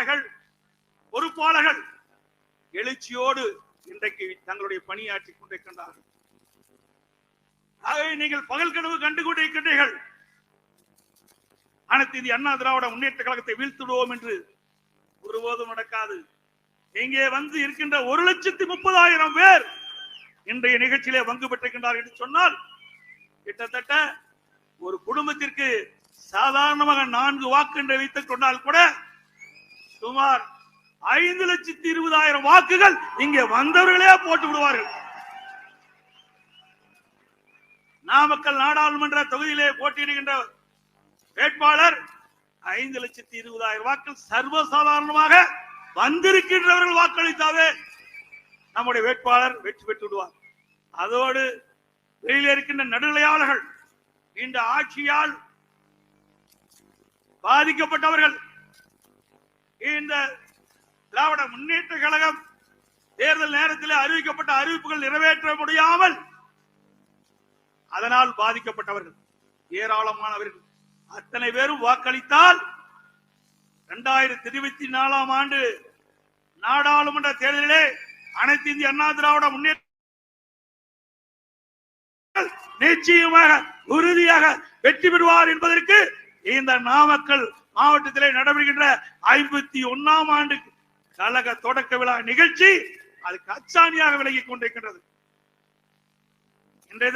நிர்வாகிகள் பொறுப்பாளர்கள் எழுச்சியோடு இன்றைக்கு தங்களுடைய பணியாற்றி கொண்டிருக்கின்றார்கள். ஆகவே நீங்கள் பகல் கனவு கண்டு கொண்டிருக்கின்றீர்கள். அனைத்து இந்திய அண்ணா திராவிட முன்னேற்ற கழகத்தை வீழ்த்திடுவோம் என்று ஒருபோதும் நடக்காது. இங்கே வந்து இருக்கின்ற ஒரு லட்சத்தி முப்பதாயிரம் பேர் இன்றைய நிகழ்ச்சியிலே பங்கு பெற்றிருக்கின்றார் என்று சொன்னால் கிட்டத்தட்ட ஒரு குடும்பத்திற்கு சாதாரணமாக நான்கு வாக்கு என்று வைத்துக் கொண்டால் கூட சுமார் ஐந்து லட்சத்தி இருபதாயிரம் வாக்குகள் இங்கே வந்தவர்களே போட்டு விடுவார்கள். நாமக்கல் நாடாளுமன்ற தொகுதியிலே போட்டியிடுகின்ற வேட்பாளர் ஐந்து லட்சத்தி இருபதாயிரம் வாக்கள் சர்வசாதாரணமாக வந்திருக்கின்றவர்கள் வாக்களித்தாவே நம்முடைய வேட்பாளர் வெற்றி பெற்று விடுவார். அதோடு வெளியில் இருக்கின்ற நடுநிலையாளர்கள் இந்த ஆட்சியால் பாதிக்கப்பட்டவர்கள் இந்த திராவிட முன்னேற்ற கழகம் தேர்தல் நேரத்தில் அறிவிக்கப்பட்ட அறிவிப்புகள் நிறைவேற்ற முடியாமல் அதனால் பாதிக்கப்பட்டவர்கள் ஏராளமானவர்கள். அத்தனை பேரும் வாக்களித்தால் இரண்டாயிரத்தி இருபத்தி நாலாம் ஆண்டு நாடாளுமன்ற தேர்தலிலே அனைத்து இந்திய அண்ணா திராவிட முன்னேற்ற நிச்சயமாக உறுதியாக வெற்றி பெறுவார் என்பதற்கு இந்த நாமக்கல் மாவட்டத்திலே நடைபெறுகின்ற ஐம்பத்தி ஒன்னாம் ஆண்டு கழக தொடக்க விழா நிகழ்ச்சி அது கச்சாணியாக விலகிக் கொண்டிருக்கின்றது. இன்றைய